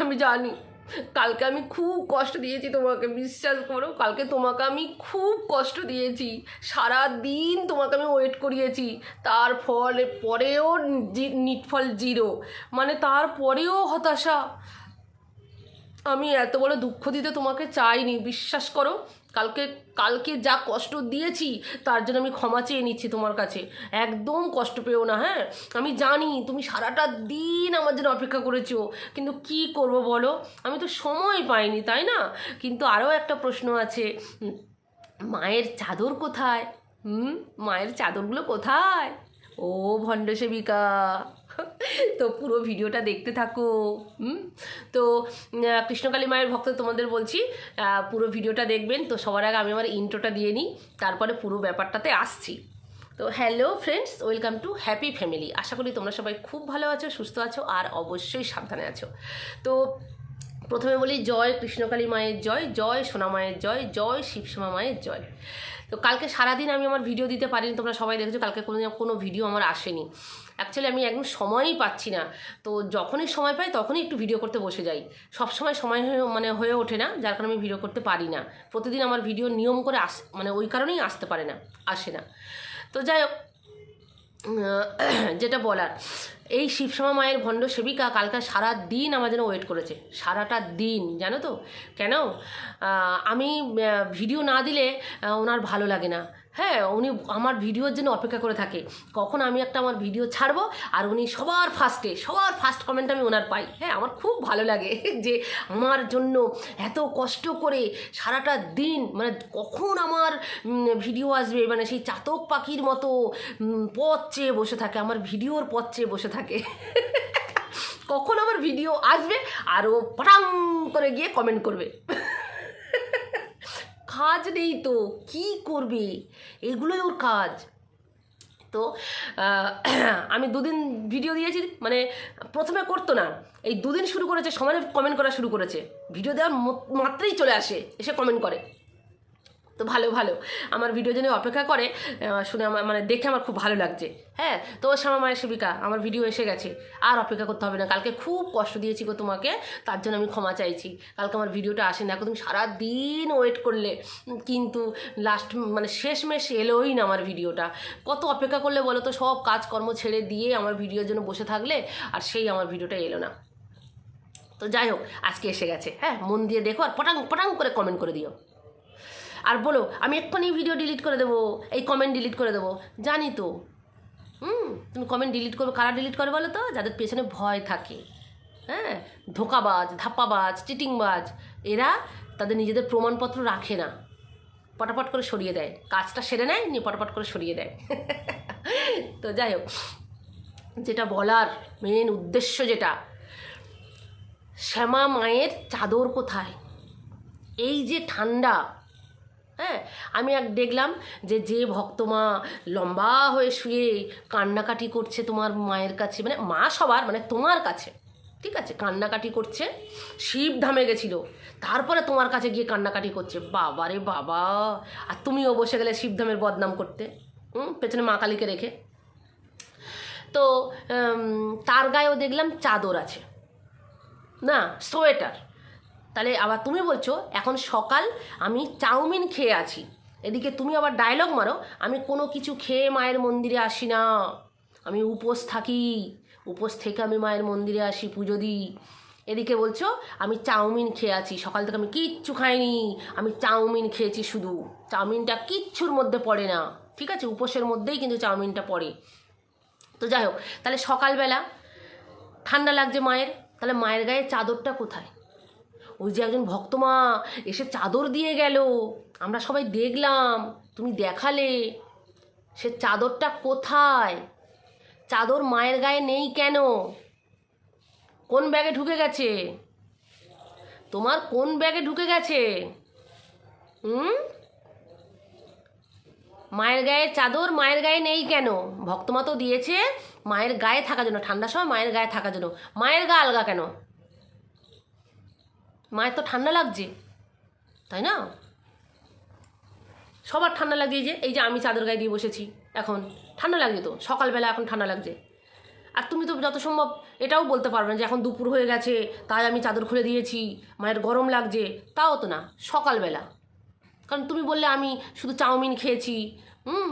আমি জানি। কালকে আমি খুব কষ্ট দিয়েছি তোমাকে, বিশ্বাস করো। কালকে তোমাকে আমি খুব কষ্ট দিয়েছি। সারা দিন তোমাকে আমি ওয়েট করিয়েছি। তার ফল, পরেও নিটফল জিরো মানে তারপরেও হতাশা। আমি এত বড় দুঃখ দিতে তোমাকে চাইনি, বিশ্বাস করো। কালকে কালকে যা কষ্ট দিয়েছি, তার জন্য আমি ক্ষমা চেয়ে নিচ্ছি তোমার কাছে। একদম কষ্ট পেও না হ্যাঁ? আমি জানি তুমি সারাটা দিন আমার জন্য অপেক্ষা করেছ, কিন্তু কি করব বলো? আমি তো সময় পাইনি, তাই না? কিন্তু আরও একটা প্রশ্ন আছে মায়ের চাদর কোথায়? হুম? মায়ের চাদরগুলো কোথায়? ও ভণ্ড সেবিকা। তো পুরো ভিডিওটা দেখতে থাকো তো কৃষ্ণকালী মায়ের ভক্ত তোমাদের বলছি পুরো ভিডিওটা দেখবেন। তো সবার আগে আমি আমার ইন্ট্রোটা দিয়ে নিই, তারপরে পুরো ব্যাপারটাতে আসছি। তো hello friends, welcome to happy family. আশা করি তোমরা সবাই খুব ভালো আছো, সুস্থ আছো, আর অবশ্যই সাবধানে আছো। তো প্রথমে বলি জয় কৃষ্ণকালী মায়ের জয় জয় সোনা মায়ের জয় জয় শিবসীমা মায়ের জয়। তো কালকে সারাদিন আমি আমার ভিডিও দিতে পারিনি, তোমরা সবাই দেখেছ, কালকে কোনো কোনো ভিডিও আমার আসেনি। অ্যাকচুয়ালি আমি একদম সময়ই পাচ্ছি না। তো যখনই সময় পাই, তখনই একটু ভিডিও করতে বসে যাই। সব সময় সময় হয়ে মানে হয়ে ওঠে না, যার কারণে আমি ভিডিও করতে পারি না। প্রতিদিন আমার ভিডিও নিয়ম করে আস মানে ওই কারণেই আসতে পারে না, আসে না। তো যাই হোক যেটা বলার, এই শিবসমা মায়ের ভণ্ড সেবিকা কালকে সারা দিন আমার জন্য ওয়েট করেছে। সারাটা দিন, জানো তো? কেন? আমি ভিডিও না দিলে ওনার ভালো লাগে না। হ্যাঁ উনি আমার ভিডিওর জন্য অপেক্ষা করে থাকে। কখন আমি একটা আমার ভিডিও ছাড়বো আর উনি সবার ফার্স্টে সবার ফার্স্ট কমেন্ট আমি ওনার পাই। হ্যাঁ আমার খুব ভালো লাগে যে আমার জন্য এত কষ্ট করে সারাটা দিন মানে কখন আমার ভিডিও আসবে মানে সেই চাতক পাখির মতো পথ চেয়ে বসে থাকে, আমার ভিডিওর পথ চেয়ে বসে থাকে। কখন আমার ভিডিও আসবে আর ও পটাং করে গিয়ে কমেন্ট করবে। কাজ নেই তো, কি করবে? এগুলোই ওর কাজ। তো আমি দুদিন ভিডিও দিয়েছি মানে প্রথমে করতো না, এই দুদিন শুরু করেছে সমানে কমেন্ট করা শুরু করেছে। ভিডিও দেওয়ার মাত্রেই চলে আসে, এসে কমেন্ট করে। তো ভালো ভালো। আমার ভিডিও জন্য অপেক্ষা করে শুনে আমার মানে দেখে আমার খুব ভালো লাগছে। হ্যাঁ তো শ্যামা মায়ের সেবিকা আমার ভিডিও এসে গেছে। আর অপেক্ষা করতে হবে না। কালকে খুব কষ্ট দিয়েছি গো তোমাকে, তার জন্য আমি ক্ষমা চাইছি। কালকে আমার ভিডিওটা আসে না তুমি সারাদিন ওয়েট করলে কিন্তু লাস্ট মানে শেষমেশ এলোই না আমার ভিডিওটা। কত অপেক্ষা করলে বলো তো, সব কাজকর্ম ছেড়ে দিয়ে আমার ভিডিওর জন্য বসে থাকলে, আর সেই আমার ভিডিওটা এলো না। তো যাই হোক, আজকে এসে গেছে। হ্যাঁ মন দিয়ে দেখো আর পটাং পটাং করে কমেন্ট করে দিও। আর বলো, আমি এক্ষুনি ভিডিও ডিলিট করে দেবো, এই কমেন্ট ডিলিট করে দেবো, জানি তো। হুম, তুমি কমেন্ট ডিলিট করবে কারা ডিলিট করে বলো তো? যাদের পেছনে ভয় থাকে হ্যাঁ? ধোকাবাজ, ধাপ্পাবাজ, চিটিংবাজ, এরা তাদের নিজেদের প্রমাণপত্র রাখে না। পটাপট করে সরিয়ে দেয়। কাজটা সেরে নেয়, নিয়ে পটাপট করে সরিয়ে দেয়। তো যাই হোক, যেটা বলার মেন উদ্দেশ্য যেটা, শ্যামা মায়ের চাদর কোথায়? এই যে ঠান্ডা হ্যাঁ আমি এক দেখলাম যে যে ভক্তমা লম্বা হয়ে শুয়ে কান্নাকাটি করছে তোমার মায়ের কাছে মানে মা সবার মানে তোমার কাছে, ঠিক আছে? কান্নাকাটি করছে, শিব ধামে গেছিল, তারপরে তোমার কাছে গিয়ে কান্নাকাটি করছে। বাবা রে বাবা! আর তুমিও বসে গেলে শিবধামের বদনাম করতে, হুম? পেছনে মা কালীকে রেখে। তো তার গায়েও দেখলাম চাদর আছে, না? সোয়েটার। তাহলে আবার তুমি বলছো, এখন সকাল আমি চাউমিন খেয়ে আছি। এদিকে তুমি আবার ডায়লগ মারো, আমি কোনো কিছু খেয়ে মায়ের মন্দিরে আসি না। আমি উপোস থাকি, উপোস থেকে আমি মায়ের মন্দিরে আসি, পুজো দিই। এদিকে বলছো, আমি চাউমিন খেয়ে আছি, সকাল থেকে আমি কিচ্ছু খাইনি, আমি চাউমিন খেয়েছি শুধু। চাউমিনটা কিচ্ছুর মধ্যে পড়ে না, ঠিক আছে? উপোসের মধ্যেই কিন্তু চাউমিনটা পড়ে। তো যাই হোক, তাহলে সকালবেলা ঠান্ডা লাগছে মায়ের, তাহলে মায়ের গায়ে চাদরটা কোথায়? ওই যে একজন ভক্তমা এসে চাদর দিয়ে গেল। আমরা সবাই দেখলাম, তুমি দেখালে। সে চাদরটা কোথায়? চাদর মায়ের গায়ে নেই কেন? কোন ব্যাগে ঢুকে গেছে? তোমার কোন ব্যাগে ঢুকে গেছে? হুম? মায়ের গায়ে চাদর মায়ের গায়ে নেই কেন? ভক্তমা তো দিয়েছে মায়ের গায়ে থাকার জন্য, ঠান্ডার সময় মায়ের গায়ে থাকার জন্য। মায়ের গা আলগা কেন? মায়ের তো ঠান্ডা লাগছে, তাই না? সবার ঠান্ডা লাগছে এই যে এই যে আমি চাদর গায়ে দিয়ে বসেছি, এখন ঠান্ডা লাগছে তো, সকালবেলা এখন ঠান্ডা লাগছে। আর তুমি তো যত সম্ভব এটাও বলতে পারবে না যে এখন দুপুর হয়ে গেছে, তাই আমি চাদর খুলে দিয়েছি, মায়ের গরম লাগছে, তাও তো না, সকালবেলা। কারণ তুমি বললে আমি শুধু চাউমিন খেয়েছি, হুম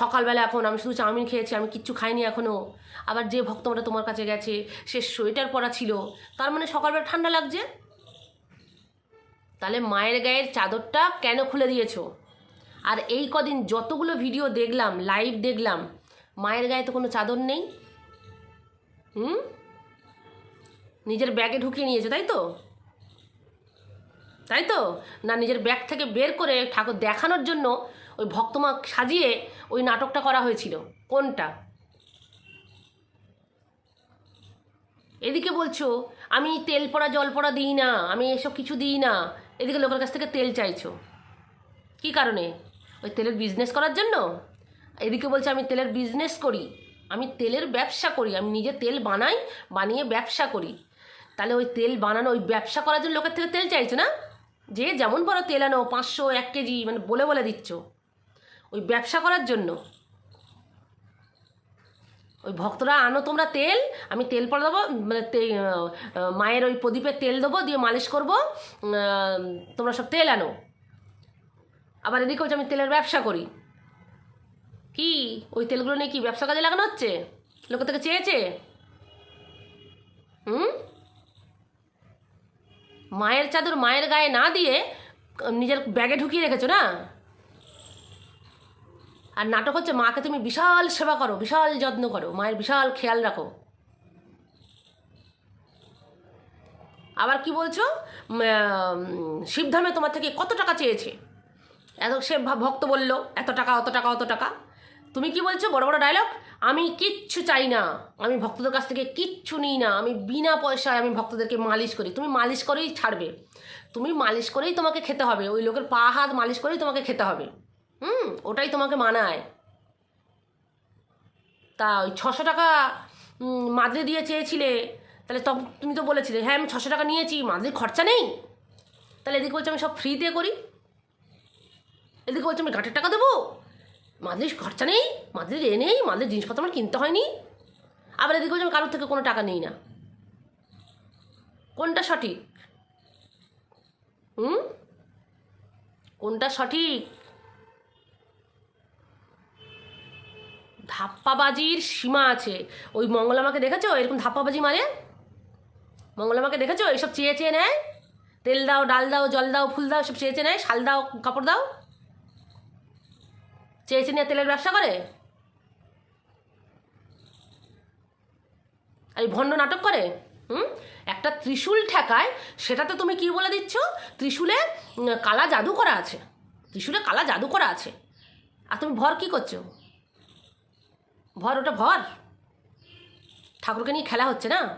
সকালবেলা এখন আমি শুধু চাউমিন খেয়েছি, আমি কিচ্ছু খাইনি এখনও আবার যে ভক্তমাটা তোমার কাছে গেছে সে সোয়েটার পরা ছিল, তার মানে সকালবেলা ঠান্ডা লাগছে? তাহলে মায়ের গায়ের চাদরটা কেন খুলে দিয়েছ? আর এই কদিন যতগুলো ভিডিও দেখলাম লাইভ দেখলাম, মায়ের গায়ে তো কোনো চাদর নেই। হুম? নিজের ব্যাগে ঢুকিয়ে নিয়েছে, তাই তো? তাই তো? না, নিজের ব্যাগ থেকে বের করে ঠাকুর দেখানোর জন্য ওই ভক্তমা সাজিয়ে ওই নাটকটা করা হয়েছিল। কোনটা? এদিকে বলছো আমি তেল পড়া, জল পড়া দিই না, আমি এসব কিছু দিই না। এদিকে লোকের কাছ থেকে তেল চাইছো। কী কারণে? ওই তেলের বিজনেস করার জন্য? এদিকে বলছে, আমি তেলের বিজনেস করি, আমি তেলের ব্যবসা করি, আমি নিজে তেল বানাই, বানিয়ে ব্যবসা করি। তাহলে ওই তেল বানানো, ওই ব্যবসা করার জন্য লোকের থেকে তেল চাইছো না? যে যেমন বড় তেল আনো, পাঁচশো, এক কেজি মানে বলে বলে দিচ্ছ। ওই ব্যবসা করার জন্য। ওই ভক্তরা আনো তোমরা তেল, আমি তেল পরে দেবো মানে মায়ের ওই প্রদীপে তেল দেবো, দিয়ে মালিশ করব তোমরা সব তেল আনো। আবার এদিকে হচ্ছে আমি তেলের ব্যবসা করি। কি? ওই তেলগুলো নিয়ে কি ব্যবসা কাজে লাগানো হচ্ছে? লোকের থেকে চেয়েছে? হুম? মায়ের চাদর মায়ের গায়ে না দিয়ে নিজের ব্যাগে ঢুকিয়ে রেখেছো না? আর নাটক হচ্ছে মাকে তুমি বিশাল সেবা করো, বিশাল যত্ন করো, মায়ের বিশাল খেয়াল রাখো। আবার কি বলছো? শিবধামে তোমার থেকে কত টাকা চেয়েছে? এত সে ভক্ত বলল, এত টাকা, অত টাকা অত টাকা। তুমি কি বলছো? বড় বড় ডায়লগ আমি কিচ্ছু চাই না। আমি ভক্তদের কাছ থেকে কিচ্ছু নিই না। আমি বিনা পয়সায় আমি ভক্তদেরকে মালিশ করি। তুমি মালিশ করেই ছাড়বে। তুমি মালিশ করেই তোমাকে খেতে হবে। ওই লোকের পা হাত মালিশ করেই তোমাকে খেতে হবে। হুম, ওটাই তোমাকে মানায়। তা ওই ছশো টাকা মাদুরি দিয়ে চেয়েছিলে, তাহলে তখন তুমি তো বলেছিলে হ্যাঁ আমি ছশো টাকা নিয়েছি মাদুরির খরচা নেই। তাহলে এদিকে বলছো, আমি সব ফ্রিতে করি। এদিকে বলছো, আমি ঘাটের টাকা দেবো? মাদ্রির খরচা নেই মাদ্রির এ নেই মাদ্রির জিনিসপত্র আমার কিনতে হয়নি। আবার এদিকে বলছো, আমি কারোর থেকে কোনো টাকা নিই না। কোনটা সঠিক? হুম? কোনটা সঠিক? ধাপ্পাবাজির সীমা আছে। ওই মঙ্গলামাকে দেখেছ? এরকম ধাপ্পাবাজি মারে? মঙ্গলামাকে দেখেছ? এইসব চেয়ে চেয়ে নেয়? তেল দাও, ডাল দাও, জল দাও, ফুল দাও, সব চেয়ে চেয়ে নেয়? শাল দাও, কাপড় দাও? চেয়ে চেয়ে নিয়ে তেলের ব্যবসা করে? আর এই ভণ্ড নাটক করে? হুম? একটা ত্রিশূল ঠেকায়, সেটাতে তুমি কি বলে দিচ্ছ? ত্রিশূলে কালা জাদু করা আছে। ত্রিশূলে কালা জাদু করা আছে। আর তুমি ভর কি করছ? ভর, ওটা ভর। ঠাকুরকে নিয়ে খেলা হচ্ছে না?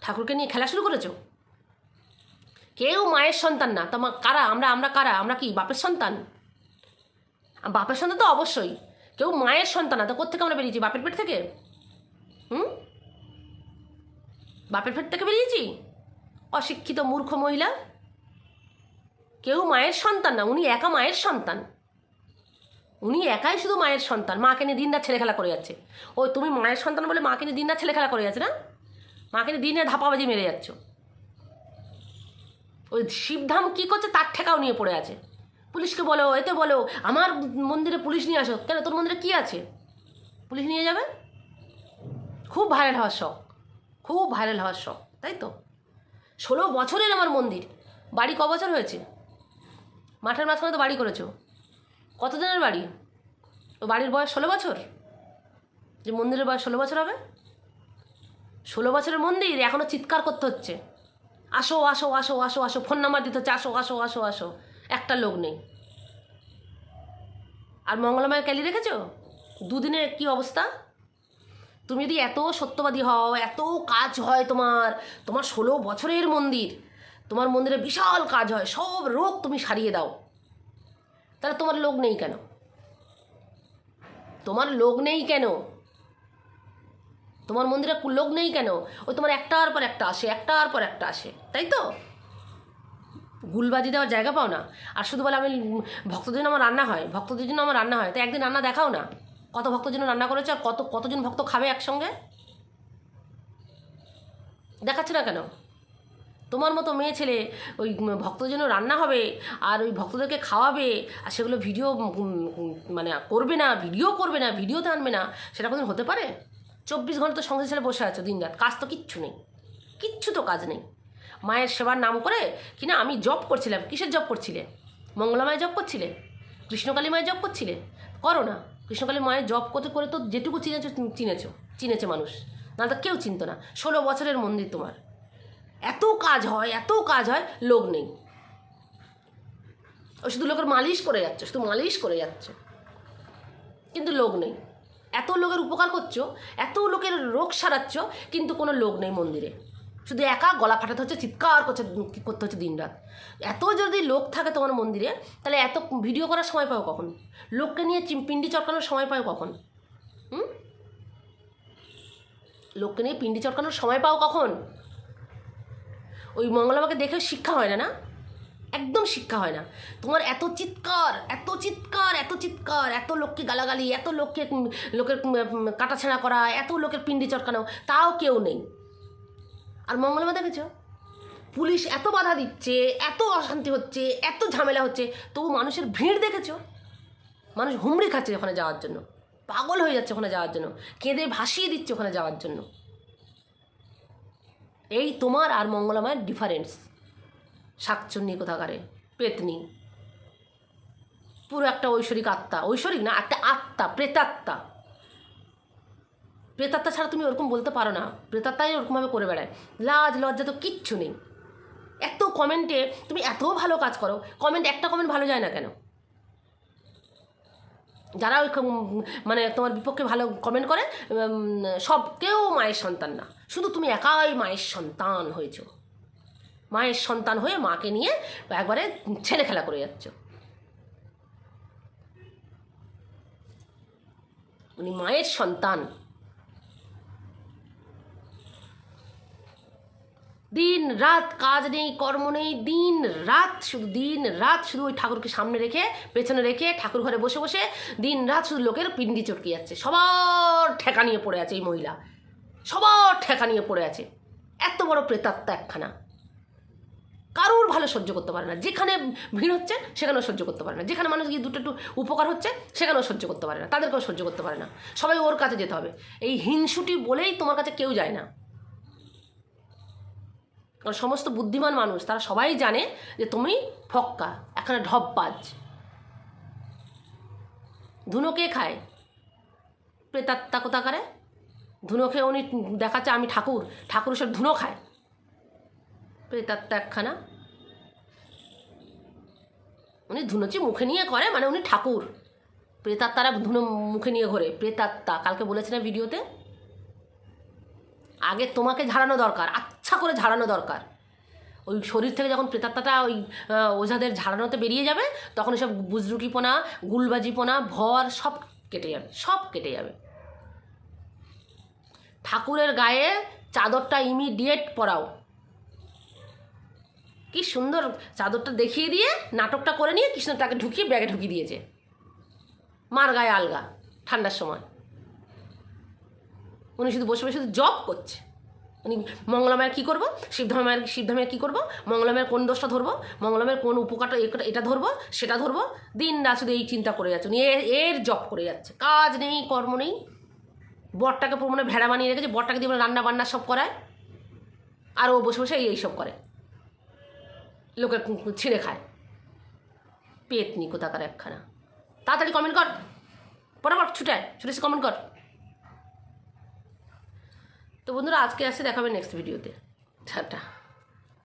ঠাকুরকে নিয়ে খেলা শুরু করেছ? কেউ মায়ের সন্তান না। তোমার কারা? আমরা আমরা কারা? আমরা কি, বাপের সন্তান? বাপের সন্তান তো অবশ্যই। কেউ মায়ের সন্তান না। তো কোথেকে আমরা বেরিয়েছি? বাপের পেট থেকে? হুম? বাপের পেট থেকে বেরিয়েছি? অশিক্ষিত মূর্খ মহিলা? কেউ মায়ের সন্তান না। উনি একা মায়ের সন্তান। উনি একাই শুধু মায়ের সন্তান। মাকে নিয়ে দিনরাত ছেলে খেলা করে যাচ্ছে। ও, তুমি মায়ের সন্তান বলে মাকে নিয়ে দিনরাত ছেলে খেলা করে যাচ্ছে না? মাকে নিয়ে দিন দিনে ধাপাবাজি মেরে যাচ্ছ। ওই শিবধাম কী করছে তার ঠেকাও নিয়ে পড়ে আছে। পুলিশকে বলো, এতে বলো, আমার মন্দিরে পুলিশ নিয়ে আসো। কেন, তোর মন্দিরে কী আছে? পুলিশ নিয়ে যাবে? খুব ভাইরাল হওয়ার শখ। খুব ভাইরাল হওয়ার শখ, তাই তো? ষোলো বছরের আমার মন্দির। বাড়ি ক বছর হয়েছে? মাঠের মাঝখানে তো বাড়ি করেছ। কত দিনের বাড়ি? ও বাড়ির বয়স ষোলো বছর? যে মন্দিরের বয়স ষোলো বছর হবে? ষোলো বছরের মন্দির? এখনও চিৎকার করতে হচ্ছে। আসো আসো আসো আসো আসো, ফোন নাম্বার দিতে হচ্ছে। আসো আসো আসো আসো। একটা লোক নেই। আর মঙ্গলমায়ের ক্যালি রেখেছো দুদিনে কি অবস্থা? তুমি যদি এত সত্যবাদী হও, এত কাজ হয় তোমার তোমার ষোলো বছরের মন্দির, তোমার মন্দিরে বিশাল কাজ হয়, সব রোগ তুমি সারিয়ে দাও। তাহলে তোমার লোক নেই কেন? তোমার লোক নেই কেন? তোমার মন্দিরে লোক নেই কেন? ওই তোমার একটার পর একটা আসে, একটার পর একটা আসে, তাই তো? গুলবাজি দেওয়ার জায়গা পাও না। আর শুধু বলে আমি ভক্তদের জন্য আমার রান্না হয়, ভক্তদের জন্য আমার রান্না হয়, তো একদিন রান্না দেখাও না। কত ভক্তের জন্য রান্না করেছে আর কত কতজন ভক্ত খাবে একসঙ্গে? দেখাচ্ছে না কেন? তোমার মতো মেয়ে ছেলে ওই ভক্তদের জন্য রান্না হবে আর ওই ভক্তদেরকে খাওয়াবে আর সেগুলো ভিডিও মানে করবে না, ভিডিও করবে না, ভিডিওতে আনবে না, সেটা কোনোদিন হতে পারে? চব্বিশ ঘণ্টা তো সংসার ছেড়ে বসে আছো দিন রাত কাজ তো কিচ্ছু নেই, কিচ্ছু তো কাজ নেই। মায়ের সেবার নাম করে কি না আমি জব করছিলাম, কিসের জব করছিলে? মঙ্গলা মায়ের জব করছিলে? কৃষ্ণকালী মায়ের জব করছিলে? করো না, কৃষ্ণকালী মায়ের জব করতে করে তো যেটুকু চিনেছো চিনেছো, চিনেছে মানুষ। না তো কেউ চিনতো না। ষোলো বছরের মন্দির তোমার। এত কাজ হয়, এত কাজ হয়, লোক নেই। ও শুধু লোকের মালিশ করে যাচ্ছে, শুধু মালিশ করে যাচ্ছে। কিন্তু লোক নেই। এত লোকের উপকার করছ, এত লোকের রোগ সারাচ্ছ, কিন্তু কোনো লোক নেই মন্দিরে। শুধু একা গলা ফাটাতে হচ্ছে, চিৎকার করছে করতে হচ্ছে দিনরাত। এত যদি লোক থাকে তোমার মন্দিরে, তাহলে এত ভিডিও করার সময় পাও কখন? লোককে নিয়ে পিন্ডি চটকানোর সময় পাও কখন? হুম? লোককে নিয়ে পিন্ডি চটকানোর সময় পাও কখন? ওই মঙ্গলামাকে দেখে শিক্ষা হয় না না? একদম শিক্ষা হয় না। তোমার এত চিৎকার এত চিৎকার এত চিৎকার, এত লোককে গালাগালি, এত লোককে লোকের কাটাছেঁড়া করা, এত লোকের পিন্ডি চটকানো, তাও কেউ নেই। আর মঙ্গলমা দেখেছ? পুলিশ এত বাধা দিচ্ছে, এত অশান্তি হচ্ছে, এত ঝামেলা হচ্ছে, তবু মানুষের ভিড় দেখেছ? মানুষ হুমড়ি খাচ্ছে ওখানে যাওয়ার জন্য। পাগল হয়ে যাচ্ছে ওখানে যাওয়ার জন্য। কেঁদে ভাসিয়ে দিচ্ছে ওখানে যাওয়ার জন্য। এই তোমার আর মঙ্গলামায়ের ডিফারেন্স শাকচুন্নি কোথাকারে? পেতনি। পুরো একটা ঐশ্বরিক আত্মা। ঐশ্বরিক না, একটা আত্মা, প্রেতাত্মা। প্রেতাত্মা ছাড়া তুমি ওরকম বলতে পারো না। প্রেতাত্মাই ওরকমভাবে করে বেড়ায়। লাজ, লজ্জা তো কিচ্ছু নেই। এত কমেন্টে তুমি এত ভালো কাজ করো কমেন্ট একটা কমেন্ট ভালো যায় না কেন? যারা ওই মানে তোমার বিপক্ষে ভালো কমেন্ট করে সব, কেউ মায়ের সন্তান না। শুধু তুমি একাই মায়ের সন্তান হয়েছ। মায়ের সন্তান হয়ে মাকে নিয়ে একবারে ছেলে খেলা করে যাচ্ছ। উনি মায়ের সন্তান। দিন রাত কাজ নেই, কর্ম নেই দিন রাত শুধু দিন রাত শুধু ওই ঠাকুরকে সামনে রেখে, পেছনে রেখে, ঠাকুর ঘরে বসে বসে দিন রাত শুধু লোকের পিন্ডি চটকে যাচ্ছে। সবার ঠেকা নিয়ে পড়ে আছে এই মহিলা। সবার ঠেকা নিয়ে পড়ে আছে। এত বড় প্রেতাত্মা একখানা। কারোর ভালো সহ্য করতে পারে না। যেখানে ভিড় হচ্ছে, সেখানেও সহ্য করতে পারে না। যেখানে মানুষ গিয়ে দুটো একটু উপকার হচ্ছে, সেখানেও সহ্য করতে পারে না। তাদেরকেও সহ্য করতে পারে না। সবাই ওর কাছে যেতে হবে। এই হিংসুটি বলেই তোমার কাছে কেউ যায় না। কারণ সমস্ত বুদ্ধিমান মানুষ, তারা সবাই জানে যে তুমি ফক্কা এখানে ঢপবাজ। ধুনো কে খায়? প্রেতাত্মা কোথাকারে? ধুনো খেয়ে উনি দেখাচ্ছে আমি ঠাকুর ঠাকুর সব ধুনো খায়। প্রেতাত্মা একখানা। উনি ধুনোচি মুখে নিয়ে করে মানে উনি ঠাকুর। প্রেতাত্মারা ধুনো মুখে নিয়ে ঘোরে। প্রেতাত্মা, কালকে বলেছে না ভিডিওতে? আগে তোমাকে ঝাড়ানো দরকার আচ্ছা করে ঝাড়ানো দরকার। ওই শরীর থেকে যখন প্রেতাত্মাটা ওই ওঝাদের ঝাড়ানোতে বেরিয়ে যাবে, তখন সব বুজরুকিপোনা গুলবাজিপোনা, ভর সব কেটে যাবে, সব কেটে যাবে। ঠাকুরের গায়ে চাদরটা ইমিডিয়েট পরাও। কি সুন্দর চাদরটা দেখিয়ে দিয়ে নাটকটা করে নিয়ে কৃষ্ণ তাকে ঢুকিয়ে ব্যাগে ঢুকিয়ে দিয়েছে। মার গায়ে আলগা ঠান্ডার সময়। উনি শুধু বসে বসে শুধু জব করছে। উনি মঙ্গলামায়ের কী করব? শিবধামের শিবধামের কী করব? মঙ্গলামায়ের কোন দোষটা ধরবো? মঙ্গলামায়ের কোন উপকারটা এটা- ধরবো? সেটা ধরবো? দিন রাত শুধু এই চিন্তা করে যাচ্ছে। উনি এর জব করে যাচ্ছে। কাজ নেই, কর্ম নেই। বরটাকে পুরো ভেড়া বানিয়ে রেখেছে, বরটাকে দিয়ে রান্না বান্না সব করায়। আর ও বসে বসে এই সব করে। লোকের ছিঁড়ে খায়। পেতনি কোথাকার একখানা। তাড়াতাড়ি কমেন্ট কর। পরাপর ছুটায়, ছুটে এসে কমেন্ট কর। তো বন্ধুরা, আজকে আসে, দেখাবে নেক্সট ভিডিওতে টাটা।